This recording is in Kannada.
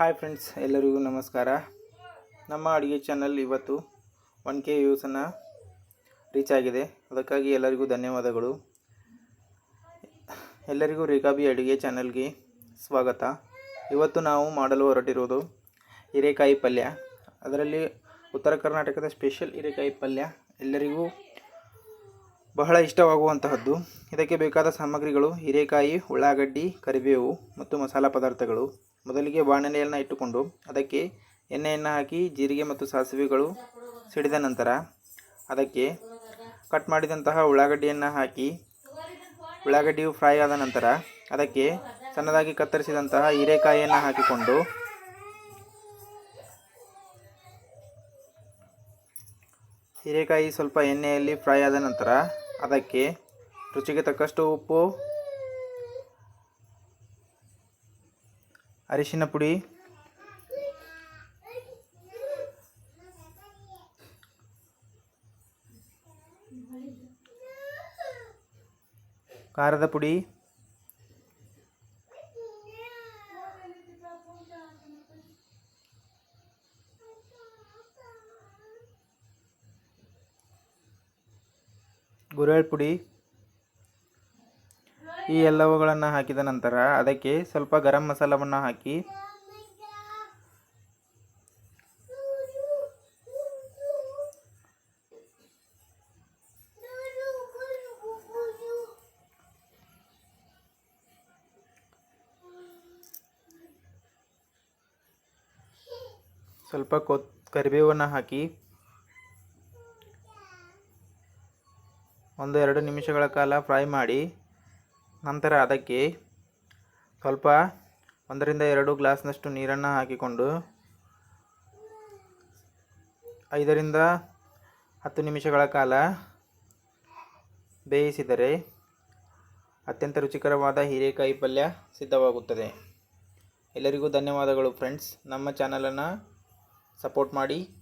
ಹಾಯ್ ಫ್ರೆಂಡ್ಸ್ ಎಲ್ಲರಿಗೂ ನಮಸ್ಕಾರ. ನಮ್ಮ ಅಡುಗೆ ಚಾನಲ್ ಇವತ್ತು ಒನ್ ಕೆ ವ್ಯೂಸನ್ನು ರೀಚ್ ಆಗಿದೆ. ಅದಕ್ಕಾಗಿ ಎಲ್ಲರಿಗೂ ಧನ್ಯವಾದಗಳು. ಎಲ್ಲರಿಗೂ ರೇಖಾಬಿ ಅಡುಗೆ ಚಾನಲ್ಗೆ ಸ್ವಾಗತ. ಇವತ್ತು ನಾವು ಮಾಡಲು ಹೊರಟಿರುವುದು ಹೀರೆಕಾಯಿ ಪಲ್ಯ. ಅದರಲ್ಲಿ ಉತ್ತರ ಕರ್ನಾಟಕದ ಸ್ಪೆಷಲ್ ಹಿರೇಕಾಯಿ ಪಲ್ಯ. ಎಲ್ಲರಿಗೂ ಬಹಳ ಇಷ್ಟವಾಗುವಂತಹದ್ದು. ಇದಕ್ಕೆ ಬೇಕಾದ ಸಾಮಗ್ರಿಗಳು ಹಿರೇಕಾಯಿ, ಉಳ್ಳಾಗಡ್ಡಿ, ಕರಿಬೇವು ಮತ್ತು ಮಸಾಲ ಪದಾರ್ಥಗಳು. ಮೊದಲಿಗೆ ಬಾಣಲೆಯನ್ನು ಇಟ್ಟುಕೊಂಡು ಅದಕ್ಕೆ ಎಣ್ಣೆಯನ್ನು ಹಾಕಿ, ಜೀರಿಗೆ ಮತ್ತು ಸಾಸಿವೆಗಳು ಸಿಡಿದ ನಂತರ ಅದಕ್ಕೆ ಕಟ್ ಮಾಡಿದಂತಹ ಉಳ್ಳಾಗಡ್ಡಿಯನ್ನು ಹಾಕಿ, ಉಳ್ಳಾಗಡ್ಡಿಯು ಫ್ರೈ ಆದ ನಂತರ ಅದಕ್ಕೆ ಸಣ್ಣದಾಗಿ ಕತ್ತರಿಸಿದಂತಹ ಹೀರೆಕಾಯಿಯನ್ನು ಹಾಕಿಕೊಂಡು ಹೀರೆಕಾಯಿ ಸ್ವಲ್ಪ ಎಣ್ಣೆಯಲ್ಲಿ ಫ್ರೈ ಆದ ನಂತರ ಅದಕ್ಕೆ ರುಚಿಗೆ ತಕ್ಕಷ್ಟು ಉಪ್ಪು ಅರಿಶಿನ ಪುಡಿ ಖಾರದ ಪುಡಿ ಗುರೆಳ್ ಪುಡಿ ಈ ಎಲ್ಲವುಗಳನ್ನು ಹಾಕಿದ ನಂತರ ಅದಕ್ಕೆ ಸ್ವಲ್ಪ ಗರಂ ಮಸಾಲವನ್ನು ಹಾಕಿ ಸ್ವಲ್ಪ ಕೊತ್, ಕರಿಬೇವನ್ನು ಹಾಕಿ ಒಂದು ಎರಡು ನಿಮಿಷಗಳ ಕಾಲ ಫ್ರೈ ಮಾಡಿ ನಂತರ ಅದಕ್ಕೆ ಸ್ವಲ್ಪ ಒಂದರಿಂದ ಎರಡು ಗ್ಲಾಸ್ನಷ್ಟು ನೀರನ್ನು ಹಾಕಿಕೊಂಡು ಐದರಿಂದ ಹತ್ತು ನಿಮಿಷಗಳ ಕಾಲ ಬೇಯಿಸಿದರೆ ಅತ್ಯಂತ ರುಚಿಕರವಾದ ಹೀರೆಕಾಯಿ ಪಲ್ಯ ಸಿದ್ಧವಾಗುತ್ತದೆ. ಎಲ್ಲರಿಗೂ ಧನ್ಯವಾದಗಳು ಫ್ರೆಂಡ್ಸ್. ನಮ್ಮ ಚಾನಲನ್ನು ಸಪೋರ್ಟ್ ಮಾಡಿ.